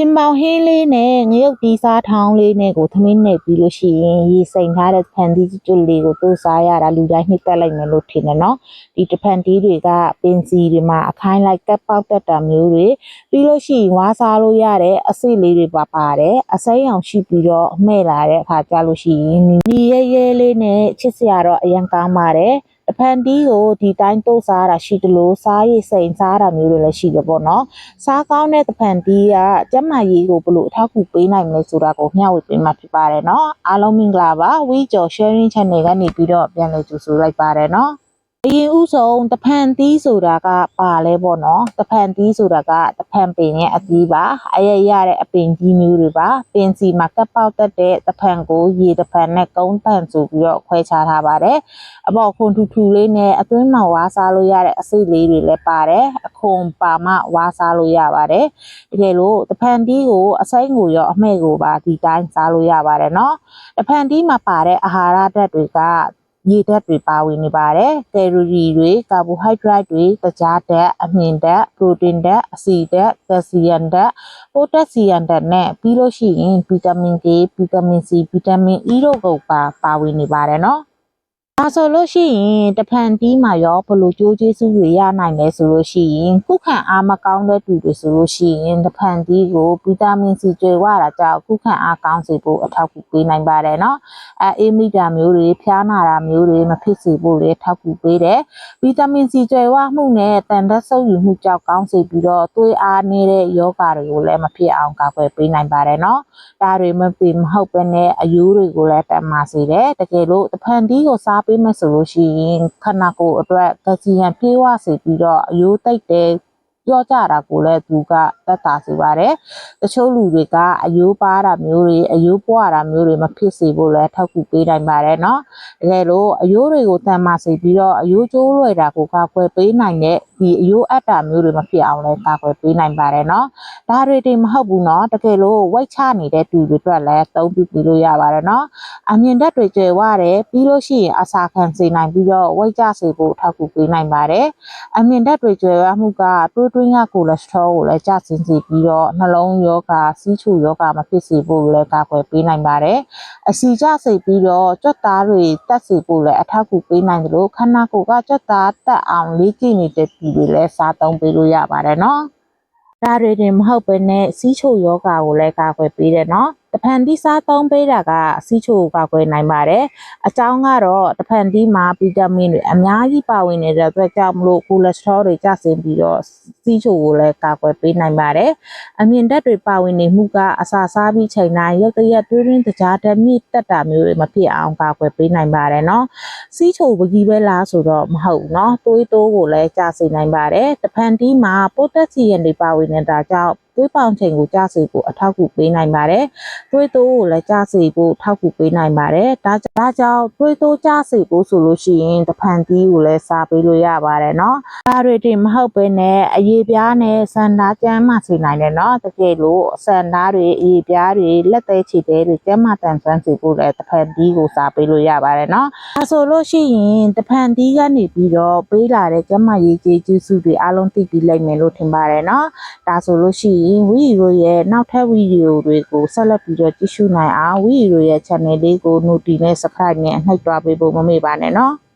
ချင်းပေါင်ဟင်းလေးနဲ့ငရုတ်တီးစားထောင်းလေးနဲ့ကိုသမင်းနဲ့ပြီးလို့ရှိရင်ရေစိမ်ထားတဲ့ဖန်တီးကျွတ်လေးကိုတိုးစားရတာလူတိုင်းနှစ်သက်လိုက်မယ်လို့ထင်တယ်နော်ဒီတဖန်တီးတွေကပင်စီတွေမှာအခိုင်းလိုက်ကပ်ပေါက်တက်တာမျိုးတွေပြီးလို့ရှိရင်ဝါစားလို့ရတဲ့အစိလေးတွေပါပါတယ်အစိမ်းအောင်ရှိပြီးတော့မှဲ့လာတဲ့အခါကျလို့ရှိရင်ဒီရဲရဲလေးနဲ့ချစ်စရာတော့အရင်ကောင်းပါတယ် အဖန်တီးကိုဒီတိုင်းတိုးစားတာရှိတယ်လို့စားရည်စိန်စားတာမျိုးတွေလည်းရှိတယ်ပေါ့နော်စားကောင်းတဲ့တဖန်တီးကကျန်းမာရေးကိုဘလို့အထောက်အကူပေးနိုင်မလဲဆိုတာကိုမျှဝေပေးမှာဖြစ်ပါတယ်နော်အားလုံးမင်္ဂလာပါဝီကျော် sharing channel ကနေပြီးတော့ပြန်လည်ကြိုဆိုလိုက်ပါတယ်နော် အရင်ဥဆုံးတဖန်သီးဆိုတာကပါလဲပေါ့နော်တဖန်သီးဆိုတာကတဖန်ပင်ရဲ့အသီးပါအရရတဲ့အပင်ကြီးမျိုးတွေပါပင်စီမှာကပ်ပေါက်တတ်တဲ့တဖန်ကိုရေတဖန်နဲ့ကုန်းတန်ဆိုပြီးတော့ခွဲခြားထားပါတယ်အပေါ်ခွန်ထူထူလေးနဲ့အသွင်းမှဝါးစားလို့ရတဲ့အစိလေးတွေလည်းပါတယ်အခွန်ပါမှဝါးစားလို့ရပါတယ်တကယ်လို့တဖန်သီးကိုအစိုင်းကိုရောအမှဲ့ကိုပါဒီတိုင်းစားလို့ရပါတယ်နော်တဖန်သီးမှာပါတဲ့အာဟာရဓာတ်တွေက ရေဓာတ်တွေပါဝင်နေပါတယ်။ကယ်လိုရီတွေ၊ကာဘိုဟိုက်ဒရိုက်တွေ၊တကြားဓာတ်၊အမြင်ဓာတ်၊ပရိုတင်ဓာတ်၊အဆီဓာတ်၊ကယ်လ်ဆီယမ်ဓာတ်၊ပိုတက်ဆီယမ်ဓာတ်နဲ့ပြီးလို့ရှိရင်ဗီတာမင် K ဗီတာမင် C ဗီတာမင် E တို့ကိုပါပါဝင်နေပါတယ်နော်။ ဒါဆိုလို့ရှိရင်တဖန်တီးမှာရောဘလို့ကြိုးကျေးစုတွေရနိုင်လဲဆိုလို့ရှိရင်ခုခံအားမကောင်းတဲ့သူတွေဆိုလို့ရှိရင်တဖန်တီးကိုဗီတာမင်စီကျွေးဝတာကြောင့်ခုခံအားကောင်းစေဖို့အထောက်အကူပေးနိုင်ပါတယ်နော်အဲအေးမိတာမျိုးတွေဖျားနာတာမျိုးတွေမဖြစ်စေဖို့လည်းထောက်ကူပေးတယ်ဗီတာမင်စီကျွေးဝမှုနဲ့တန်တက်ဆုပ်ယူမှုကြောင့်ကောင်းစေပြီးတော့သွေးအားနည်းတဲ့ယောဂါတွေကိုလည်းမဖြစ်အောင်ကာကွယ်ပေးနိုင်ပါတယ်နော်ဒါတွေမဖြစ်မဟုတ်ပဲနဲ့အယိုးတွေကိုလည်းတန်မာစေတယ်တကယ်လို့တဖန်တီးကိုစားပေးမယ်ဆိုလို့ရှိရင်ခန္ဓာကိုယ်အတွက်ကယ်လ်ဆီယမ်ပြေးဝစေပြီးတော့အယိုးတိတ်တယ်ပြောကြတာကိုလည်းသူက သက်သာစေပါတယ်။တချို့လူတွေကအယိုးပါတာမျိုးတွေအယိုးပွားတာမျိုးတွေမဖြစ်စေဖို့လည်းထောက်ကူပေးနိုင်ပါတယ်နော်။တကယ်လို့အယိုးတွေကိုတန်မာစေပြီးတော့အယိုးကျိုးလွယ်တာကိုကာကွယ်ပေးနိုင်တဲ့ဒီအယိုးအပ်တာမျိုးတွေမဖြစ်အောင်လည်းကာကွယ်ပေးနိုင်ပါတယ်နော်။ဒါတွေတင်မဟုတ်ဘူးနော်။တကယ်လို့ဝိတ်ချနေတဲ့သူတွေအတွက်လည်းသုံးပြီးလို့ရပါတယ်နော်။အမြင်ဓာတ်တွေကျွဲဝတယ်ပြီးလို့ရှိရင်အစာခံစေနိုင်ပြီးတော့ဝိတ်ကျစေဖို့ထောက်ကူပေးနိုင်ပါတယ်။အမြင်ဓာတ်တွေကျွဲဝမှုကတွေးတွင်းကကိုလက်စထရောကိုလည်းကျစေင်ကြည်ပြီးတော့နှလုံးယောဂစီးချိုယောဂမဖြစ်စေဖို့လည်းကာကွယ်ပေးနိုင်ပါတယ်။အစီကျစိတ်ပြီးတော့ကြွက်သားတွေတက်စေဖို့လည်းအထောက်အကူပေးနိုင်တယ်လို့ခန္ဓာကိုယ်ကကြွက်သားတက်အောင်လေ့ကျင့်နေတဲ့ပြည်တွေလည်းစားသုံးပေးလို့ရပါတယ်နော်။ဒါတွေတင်မဟုတ်ပဲနဲ့စီးချိုယောဂကိုလည်းကာကွယ်ပေးတယ်နော် တဖန်တီးစားသုံးပေးတာကစီးချိုကာကွယ်နိုင်ပါတယ်။အကြောင်းကတော့တဖန်တီးမှာဗီတာမင်တွေအများကြီးပါဝင်နေတဲ့အတွက်ကြောင့်မလို့ကိုလက်စထရောတွေကျဆင်းပြီးတော့စီးချိုကိုလည်းကာကွယ်ပေးနိုင်ပါတယ်။အမြင်ဓာတ်တွေပါဝင်နေမှုကအစာစားပြီးချိန်တိုင်းရုပ်တရက်တွင်းတွင်းတကြားဓာတ်မြင့်တက်တာမျိုးတွေမဖြစ်အောင်ကာကွယ်ပေးနိုင်ပါတယ်နော်။စီးချိုပကြီးပဲလားဆိုတော့မဟုတ်နော်။တိုးတိုးကိုလည်းကျဆင်းနိုင်ပါတယ်။တဖန်တီးမှာပိုတက်ဆီယမ်တွေပါဝင်နေတာကြောင့် သွေးပေါင်ချိန်ကိုကျစေဖို့အထောက်အကူပေးနိုင်ပါတယ်။သွေးတိုးကိုလည်းကျစေဖို့ထောက်ကူပေးနိုင်ပါတယ်။ဒါကြောင့်သွေးတိုးကျစေဖို့ဆိုလို့ရှိရင်တဖန်သီးကိုလည်းစားပေးလို့ရပါတယ်နော်။ဒါတွေတင်မဟုတ်ဘဲနဲ့အရေးပြားနဲ့ဆန္ဒကျန်းမာစေနိုင်တယ်နော်။တကယ်လို့ဆန္ဒတွေအရေးပြားတွေလက်သေးချေသေးတွေကျန်းမာတန်ဆွမ်းစေဖို့လည်းတဖန်သီးကိုစားပေးလို့ရပါတယ်နော်။ဒါဆိုလို့ရှိရင်တဖန်သီးကနေပြီးတော့ပေးလာတဲ့ကျန်းမာရေးကျေးဇူးတွေအားလုံးသိပြီးလိုက်မယ်လို့ထင်ပါတယ်နော်။ဒါဆိုလို့ရှိရင်ဝီရိုရဲ့နောက်ထပ်ဗီဒီယိုတွေကိုဆက်လက်ပြီးတော့ကြည့်ရှုနိုင်အောင်ဝီရိုရဲ့ channel လေးကို notify နဲ့ subscribe နဲ့နှိပ်သွားပေးဖို့မမေ့ပါနဲ့နော်။